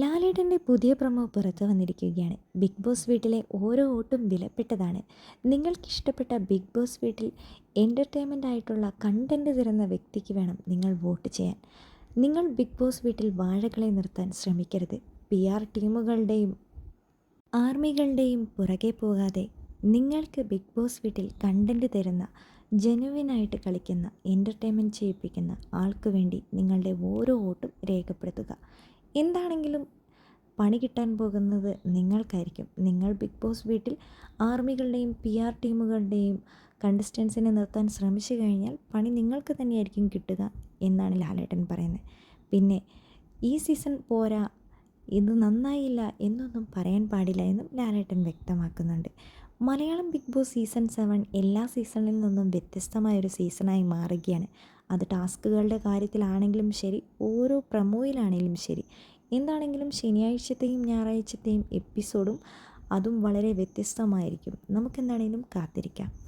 ലാലേട്ടന്റെ പുതിയ പ്രമോ പുറത്തു വന്നിരിക്കുകയാണ്. ബിഗ് ബോസ് വീട്ടിലെ ഓരോ വോട്ടും വിലപ്പെട്ടതാണ്. നിങ്ങൾക്കിഷ്ടപ്പെട്ട ബിഗ് ബോസ് വീട്ടിൽ എന്റർടൈൻമെന്റ് ആയിട്ടുള്ള കണ്ടന്റ് തരുന്ന വ്യക്തിക്ക് വേണം നിങ്ങൾ വോട്ട് ചെയ്യാൻ. നിങ്ങൾ ബിഗ് ബോസ് വീട്ടിൽ വാഴകളെ നിർത്താൻ ശ്രമിക്കരുത്. പി ആർ ടീമുകളുടെയും ആർമികളുടെയും പുറകെ പോകാതെ നിങ്ങൾക്ക് ബിഗ് ബോസ് വീട്ടിൽ കണ്ടന്റ് തരുന്ന ജെനുവിനായിട്ട് കളിക്കുന്ന എന്റർടൈൻമെന്റ് ചെയ്യിപ്പിക്കുന്ന ആൾക്ക് വേണ്ടി നിങ്ങളുടെ ഓരോ വോട്ടും രേഖപ്പെടുത്തുക. എന്താണെങ്കിലും പണി കിട്ടാൻ പോകുന്നത് നിങ്ങൾക്കായിരിക്കും. നിങ്ങൾ ബിഗ് ബോസ് വീട്ടിൽ ആർമികളുടെയും പി ആർ ടീമുകളുടെയും കണ്ടസ്റ്റൻസിനെ നിർത്താൻ ശ്രമിച്ചു കഴിഞ്ഞാൽ പണി നിങ്ങൾക്ക് തന്നെയായിരിക്കും കിട്ടുക എന്നാണ് ലാലേട്ടൻ പറയുന്നത്. പിന്നെ ഈ സീസൺ പോരാ ഇത് നന്നായില്ല എന്നൊന്നും പറയാൻ പാടില്ല എന്നും ലാലേട്ടൻ വ്യക്തമാക്കുന്നുണ്ട്. Malayalam big boss season seven എല്ലാ സീസണിൽ നിന്നും വ്യത്യസ്തമായൊരു സീസണായി മാറുകയാണ്. അത് ടാസ്കുകളുടെ കാര്യത്തിലാണെങ്കിലും ശരി ഓരോ പ്രമോയിലാണെങ്കിലും ശരി. എന്താണെങ്കിലും ശനിയാഴ്ചത്തെയും ഞായറാഴ്ചത്തെയും എപ്പിസോഡും അതും വളരെ വ്യത്യസ്തമായിരിക്കും. നമുക്കെന്താണെങ്കിലും കാത്തിരിക്കാം.